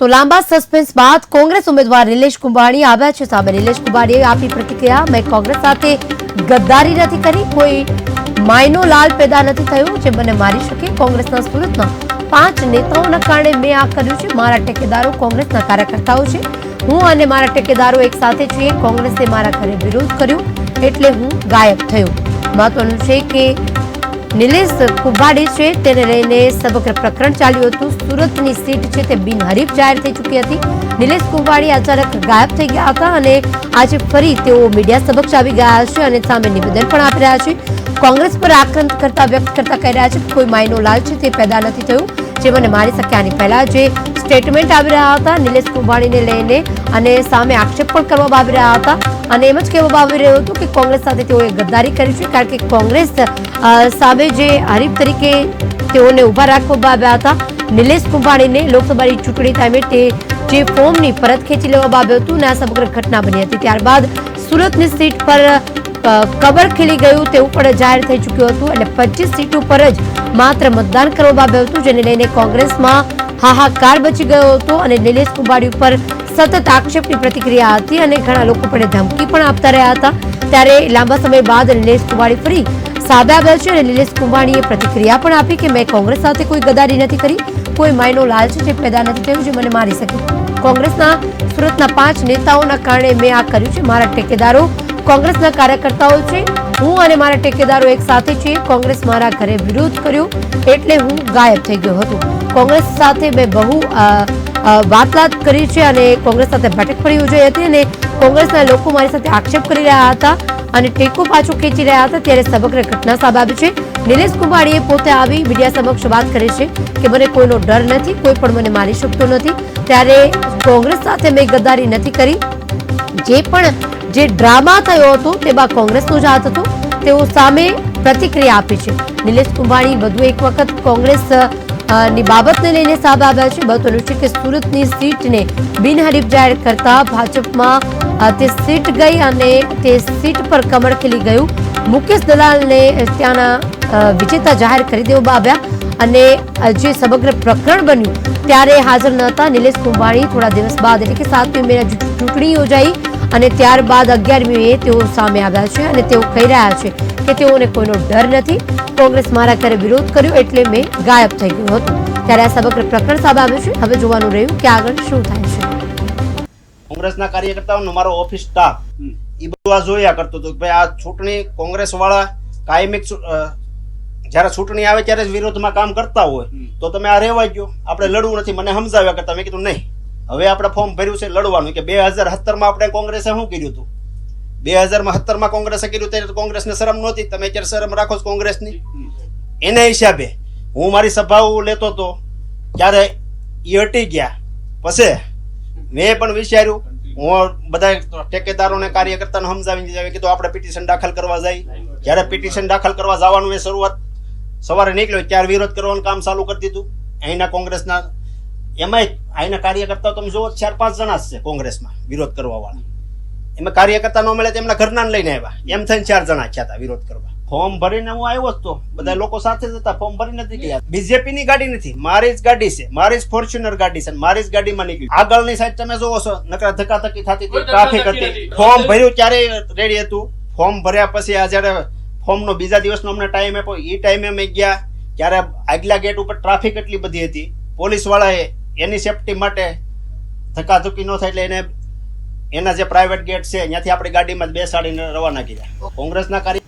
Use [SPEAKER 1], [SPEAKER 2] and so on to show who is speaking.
[SPEAKER 1] તો લાંબા સસ્પેન્સ બાદ કોંગ્રેસ ઉમેદવાર નિલેશ કુંભાણી આવ્યા છે સામે. નિલેશ કુંભાણીએ આપી પ્રતિક્રિયા. મેં કોંગ્રેસ સાથે ગદ્દારી નથી કરી. કોઈ માયનો લાલ પેદા નથી થયો, જે મને મારી શકે. કોંગ્રેસના સુરતમાં પાંચ નેતાઓના કારણે મેં આ કર્યું છે. મારા ટેકેદારો કોંગ્રેસના કાર્યકર્તાઓ છે. હું અને મારા ટેકેદારો એક સાથે છીએ. કોંગ્રેસે મારા ઘરે વિરોધ કર્યો, એટલે હું ગાયબ થયો. મહત્વનું છે કે નિલેશ કુભાડી છે. તેને લઈને સમગ્ર પ્રકરણ ચાલ્યું હતું. સુરતની સીટ છે તે બિનહરીફ જાહેર થઈ ચૂકી હતી. નિલેશ કુભાડી અચાનક ગાયબ થઈ ગયા હતા અને આજે ફરી તેઓ મીડિયા સમક્ષ આવી ગયા છે અને સામે નિવેદન પણ આપી રહ્યા છે. કોંગ્રેસ પર આક્રંત કરતા વ્યક્ત કરતા કહી રહ્યા છે કોઈ માયનો લાલ છે તે પેદા નથી થયું. જે મને મારી શક્યા આની પહેલા જે સ્ટેટમેન્ટ આવી રહ્યા હતા, નિલેશ કુભાડીને લઈને અને સામે આક્ષેપ પણ કરવામાં આવી રહ્યા હતા. અને એમ જ કહેવામાં આવી રહ્યું હતું કે કોંગ્રેસ સાથે તેઓએ ગદ્દારી કરી છે, કારણ કે કોંગ્રેસ સામે જે હરીફ તરીકે તેઓને ઊભા રાખવામાં આવ્યા હતા, નિલેશ કુંભાણીને લોકસભાની ચૂંટણી ટાઈમે તે જે ફોર્મની પરત ખેંચી લેવામાં આવ્યું હતું અને આ સમગ્ર ઘટના બની હતી. ત્યારબાદ સુરતની સીટ પર કબર ખીલી ગયું તેવું પણ જાહેર થઈ ચૂક્યું હતું અને પચીસ સીટ ઉપર જ માત્ર મતદાન કરવામાં આવ્યું હતું, જેને લઈને કોંગ્રેસમાં હાહાકાર બચી ગયો હતો અને નિલેશ કુંભાડી ઉપર સતત આક્ષેપની પ્રતિક્રિયા હતી અને ઘણા લોકો પણ ધમકી પણ આપતા રહ્યા હતા. ત્યારે લાંબા સમય બાદ નિલેશ કુંભાણી ફરી સાબે આવ્યા છે અને નિલેશ કુંભાણીએ પ્રતિક્રિયા પણ આપી કે મેં કોંગ્રેસ સાથે કોઈ ગદારી નથી કરી. કોઈ માયનો લાલ છે જે પેદા નથી થયું જે મને મારી શકે. કોંગ્રેસના સુરતના પાંચ નેતાઓના કારણે મેં આ કર્યું છે. મારા ટેકેદારો કોંગ્રેસના કાર્યકર્તાઓ છે. હું અને મારા ટેકેદારો એક સાથે છીએ. કોંગ્રેસ મારા ઘરે વિરોધ કર્યો એટલે હું ગાયબ થઈ ગયો હતો. કોંગ્રેસ સાથે મેં બહુ વાતલાત કરી છે અને કોંગ્રેસ સાથે બેઠક પણ યોજાઈ હતી અને કોંગ્રેસના લોકો મારી સાથે આક્ષેપ કરી રહ્યા હતા અને ટેકો પાછો ખેંચી રહ્યા હતા ત્યારે સમગ્ર ઘટના સામે આવી છે. નિલેશ કુમારીએ પોતે આવી મીડિયા સમક્ષ વાત કરી છે કે મને કોઈનો ડર નથી, કોઈ પણ મને મારી શકતો નથી. ત્યારે કોંગ્રેસ સાથે મેં ગદ્દારી નથી કરી. જે પણ જે ડ્રામા થયો હતો તેમાં કોંગ્રેસનો જ હાથ હતો. તેઓ સામે પ્રતિક્રિયા આપી છે. નિલેશ કુંભાણી વધુ એક વખત કોંગ્રેસ ની બાબતને લઈને સામે આવ્યા છે. મહત્વનું છે કે સુરતની સીટને બિનહરીફ જાહેર કરતા ભાજપમાં તે સીટ ગઈ અને તે સીટ પર કમળ ખીલી ગયું. મુકેશ દલાલને ત્યાંના વિજેતા જાહેર કરી દેવામાં આવ્યા અને જે સમગ્ર પ્રકરણ બન્યું ત્યારે હાજર ન હતા. નિલેશ કુંભાણી થોડા દિવસ બાદ એટલે કે સાતમી મેના ચૂંટણી યોજાઈ અને ત્યારબાદ અગિયારમી એ તેઓ સામે આવ્યા છે અને તેઓ કહી રહ્યા છે કે તેઓને કોઈનો ડર નથી. કોંગ્રેસ મારા ઘરે વિરોધ કર્યો એટલે મેં ગાયબ થઈ ગયો હતો. ત્યારે આ સમગ્ર પ્રકરણ સામે આવ્યું છે. હવે જોવાનું રહ્યું કે આગળ શું થાય છે.
[SPEAKER 2] કોંગ્રેસના કાર્યકર્તાઓનો મારો ઓફિસ સ્ટાફ એ બધું આ જોયા કરતો હતો કે ભાઈ આ ચૂંટણી કોંગ્રેસ વાળા કાયમિક જ્યારે ચૂંટણી આવે ત્યારે જ વિરોધમાં કામ કરતા હોય. તો તમે આ રહેવા ગયો. આપણે લડવું નથી. મને સમજાવ્યા કરતા. મેં કીધું નહીં. હવે આપણે ફોર્મ ભર્યું છે લડવાનું. કે બે હજાર સત્તરમાં આપણે કોંગ્રેસે શું કર્યું હતું? બે હજારમાં માં કોંગ્રેસે કર્યું ત્યારે કોંગ્રેસને શરમ નહોતી. તમે અત્યારે શરમ રાખો છો કોંગ્રેસની? એના હિસાબે હું મારી સભાઓ લેતો હતો ત્યારે એ હટી ગયા. પછી મેં પણ વિચાર્યું, હું બધા ટેકેદારોને કાર્યકર્તાને સમજાવીને જાય કીધું, આપણે પિટિશન દાખલ કરવા જાય. જ્યારે પિટિશન દાખલ કરવા જવાનું એ શરૂઆત સવારે નીકળ્યો, ત્યારે વિરોધ કરવાનું કામ ચાલુ કરી દીધું. અહીંના કોંગ્રેસના, એમાંય અહીંના કાર્યકર્તાઓ તમે જુઓ, ચાર પાંચ જણા છે કોંગ્રેસમાં વિરોધ કરવા એમાં કાર્યકર્તા ન મળે તો એમના ઘરના લઈને આવ્યા. એમ થઈને ચાર જણા થયા હતા વિરોધ કરવા. ફોર્મ ભરીને હું આવ્યો હતો બધા લોકો સાથે જ હતા. ફોર્મ ભરી નથી ગયા બીજેપી ની ગાડી નથી. મારી જ ગાડી છે. મારી જ ફોર્ચ્યુનર ગાડી છે મારી જ ગાડીમાં નીકળી. આગળની સાઈડ તમે જોવો છો. નકરા ધક્કાધક્કી થતી હતી. ટ્રાફિક હતી. ફોર્મ ભર્યું ત્યારે રેડી હતું. ફોર્મ ભર્યા પછી આ જયારે ફોર્મ નો બીજા દિવસનો અમને ટાઈમ આપ્યો. એ ટાઈમે અમે ગયા. ત્યારે આગલા ગેટ ઉપર ટ્રાફિક એટલી બધી હતી. પોલીસ વાળાએ એની સેફટી માટે ધકાધકી ન થાય એટલે એને એના જે પ્રાઇવેટ ગેટ છે ત્યાંથી આપણી ગાડીમાં બેસાડીને રવાના કર્યા. કોંગ્રેસના કાર્ય